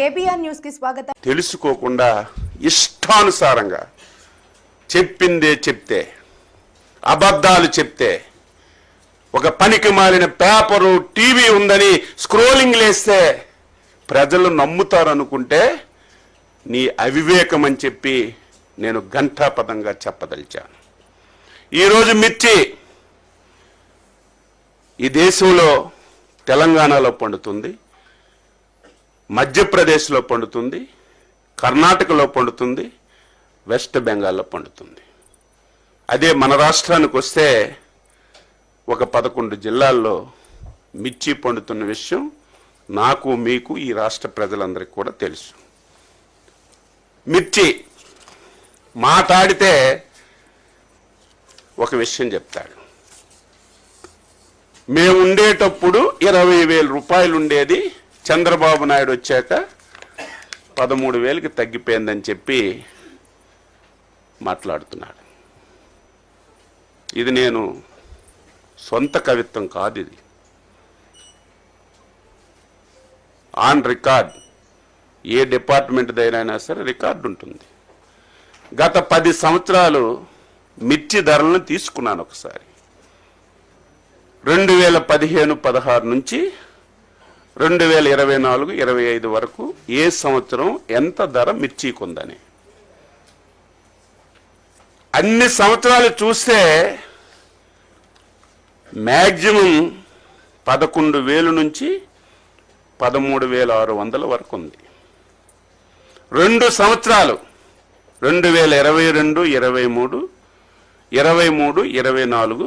KBR న్యూస్కి స్వాగతం. తెలుసుకోకుండా ఇష్టానుసారంగా చెప్పిందే చెప్తే అబద్ధాలు చెప్తే ఒక పనికి మాలిన పేపరు టీవీ ఉందని స్క్రోలింగ్ లేస్తే ప్రజలు నమ్ముతారనుకుంటే నీ అవివేకం అని చెప్పి నేను ఘంటాపదంగా చెప్పదలిచాను. ఈరోజు మిర్చి ఈ దేశంలో తెలంగాణలో పండుతుంది. మధ్యప్రదేశ్లో పండుతుంది కర్ణాటకలో పండుతుంది వెస్ట్ బెంగాల్లో పండుతుంది. అదే మన రాష్ట్రానికి వస్తే ఒక పదకొండు జిల్లాల్లో మిర్చి పండుతున్న విషయం నాకు మీకు ఈ రాష్ట్ర ప్రజలందరికీ కూడా తెలుసు. మిర్చి మాట్లాడితే ఒక విషయం చెప్తాడు. మేము ఉండేటప్పుడు ఇరవై వేల రూపాయలు ఉండేది చంద్రబాబు నాయుడు వచ్చాక పదమూడు వేలకి తగ్గిపోయిందని చెప్పి మాట్లాడుతున్నాడు. ఇది నేను సొంత కవిత్వం కాదు ఇది. ఆన్ రికార్డ్ ఏ డిపార్ట్మెంట్దైనా సరే రికార్డు ఉంటుంది. గత పది సంవత్సరాలు మిర్చి ధరలను తీసుకున్నాను ఒకసారి. రెండు వేల పదిహేను పదహారు నుంచి రెండు వేల ఇరవై నాలుగు ఇరవై ఐదు వరకు ఏ సంవత్సరం ఎంత ధర మిర్చికుందని అన్ని సంవత్సరాలు చూస్తే మ్యాక్సిమం పదకొండు వేలు నుంచి పదమూడు వేల ఆరు వందల వరకు ఉంది. రెండు సంవత్సరాలు రెండు వేల ఇరవై రెండు ఇరవై మూడు ఇరవై మూడు ఇరవై నాలుగు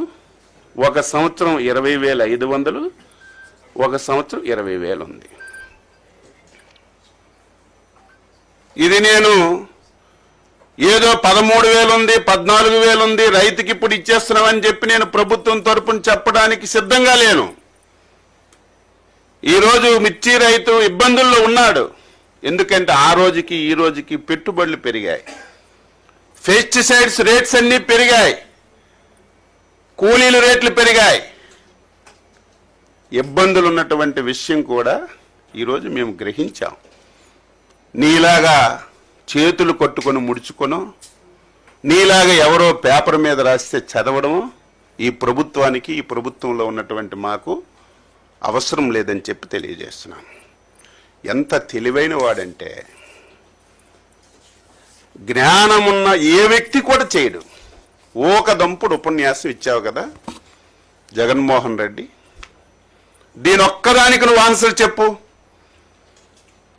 ఒక సంవత్సరం ఇరవై వేల ఐదు వందలు ఒక సంవత్సరం ఇరవై వేలు ఉంది ఇది నేను ఏదో పదమూడు వేలు ఉంది పద్నాలుగు వేలు ఉంది రైతుకి ఇప్పుడు ఇచ్చేస్తున్నామని చెప్పి నేను ప్రభుత్వం తరపున చెప్పడానికి సిద్ధంగా లేను. ఈరోజు మిర్చి రైతు ఇబ్బందుల్లో ఉన్నాడు. ఎందుకంటే ఆ రోజుకి ఈ రోజుకి పెట్టుబడులు పెరిగాయి. పెస్టిసైడ్స్ రేట్స్ అన్నీ పెరిగాయి. కూలీల రేట్లు పెరిగాయి. ఇబ్బందులు ఉన్నటువంటి విషయం కూడా ఈరోజు మేము గ్రహించాం. నీలాగా చేతులు కొట్టుకొని ముడుచుకొను నీలాగా ఎవరో పేపర్ మీద రాస్తే చదవడము ఈ ప్రభుత్వానికి ఈ ప్రభుత్వంలో ఉన్నటువంటి మాకు అవసరం లేదని చెప్పి తెలియజేస్తున్నాను ఎంత తెలివైన వాడంటే జ్ఞానమున్న ఏ వ్యక్తి కూడా చేయడు. ఓక దంపుడు ఉపన్యాసం ఇచ్చావు కదా జగన్మోహన్ రెడ్డి. దీని ఒక్కదానికి నువ్వు ఆన్సర్ చెప్పు.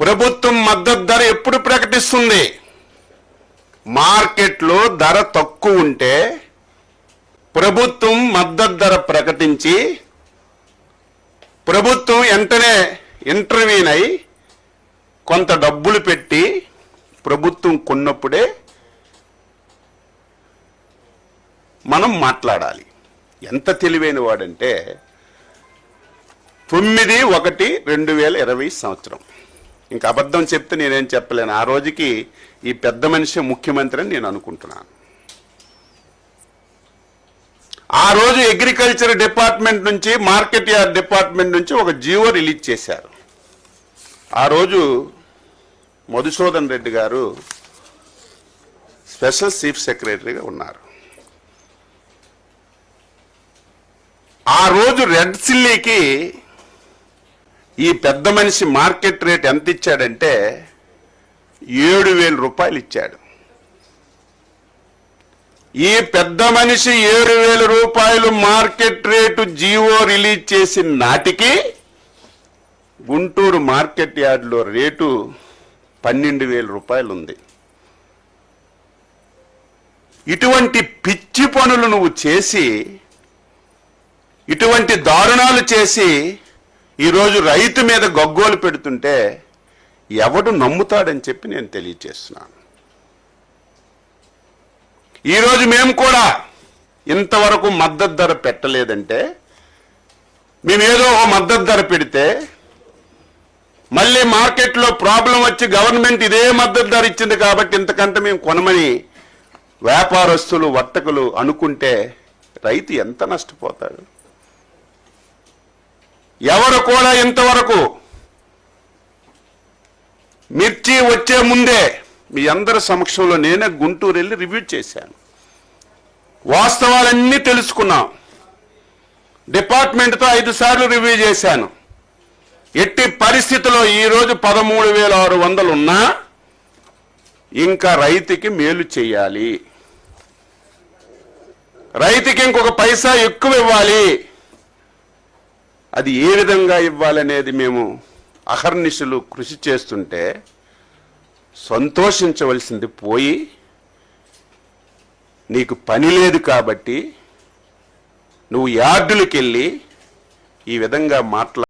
ప్రభుత్వం మద్దతు ధర ఎప్పుడు ప్రకటిస్తుంది? మార్కెట్లో ధర తక్కువ ఉంటే ప్రభుత్వం మద్దతు ధర ప్రకటించి ప్రభుత్వం వెంటనే ఇంటర్వ్యూన్ అయి కొంత డబ్బులు పెట్టి ప్రభుత్వం కొన్నప్పుడే మనం మాట్లాడాలి. ఎంత తెలివైన వాడంటే తొమ్మిది ఒకటి రెండు వేల ఇరవై సంవత్సరం. ఇంకా అబద్ధం చెప్తే నేనేం చెప్పలేను. ఆ రోజుకి ఈ పెద్ద మనిషి ముఖ్యమంత్రి అని నేను అనుకుంటున్నాను. ఆ రోజు అగ్రికల్చర్ డిపార్ట్మెంట్ నుంచి మార్కెట్ యార్డ్ డిపార్ట్మెంట్ నుంచి ఒక జీవో రిలీజ్ చేశారు. ఆ రోజు మధుసూదన్ రెడ్డి గారు స్పెషల్ చీఫ్ సెక్రటరీగా ఉన్నారు. ఆ రోజు రెడ్ సిల్లీకి ఈ పెద్ద మనిషి మార్కెట్ రేట్ ఎంత ఇచ్చాడంటే ఏడు వేల రూపాయలు ఇచ్చాడు. ఈ పెద్ద మనిషి ఏడు వేల రూపాయలు మార్కెట్ రేటు జీవో రిలీజ్ చేసిన నాటికి గుంటూరు మార్కెట్ యార్డ్లో రేటు పన్నెండు వేల రూపాయలు ఉంది ఇటువంటి పిచ్చి పనులు నువ్వు చేసి ఇటువంటి దారుణాలు చేసి ఈరోజు రైతు మీద గగ్గోలు పెడుతుంటే ఎవడు నమ్ముతాడని చెప్పి నేను తెలియచేస్తున్నాను. ఈరోజు మేము కూడా ఇంతవరకు మద్దతు ధర పెట్టలేదంటే మేమేదో ఒక మద్దతు ధర పెడితే మళ్ళీ మార్కెట్లో ప్రాబ్లం వచ్చి గవర్నమెంట్ ఇదే మద్దతు ధర ఇచ్చింది కాబట్టి ఇంతకంటే మేము కొనమని వ్యాపారస్తులు వర్తకులు అనుకుంటే రైతు ఎంత నష్టపోతాడు? ఎవరు కూడా ఇంతవరకు మిర్చి వచ్చే ముందే మీ అందరి సమక్షంలో నేనే గుంటూరు వెళ్ళి రివ్యూ చేశాను. వాస్తవాలన్నీ తెలుసుకున్నాం. డిపార్ట్మెంట్తో ఐదు సార్లు రివ్యూ చేశాను. ఎట్టి పరిస్థితిలో ఈరోజు పదమూడు వేల ఆరు వందలు ఉన్నా ఇంకా రైతుకి మేలు చేయాలి. రైతుకి ఇంకొక పైసా ఎక్కువ ఇవ్వాలి. అది ఏ విధంగా ఇవ్వాలనేది మేము అహర్నిశలు కృషి చేస్తుంటే సంతోషించవలసింది పోయి నీకు పని లేదు కాబట్టి నువ్వు యార్డులకు వెళ్ళి ఈ విధంగా మాట్లాడు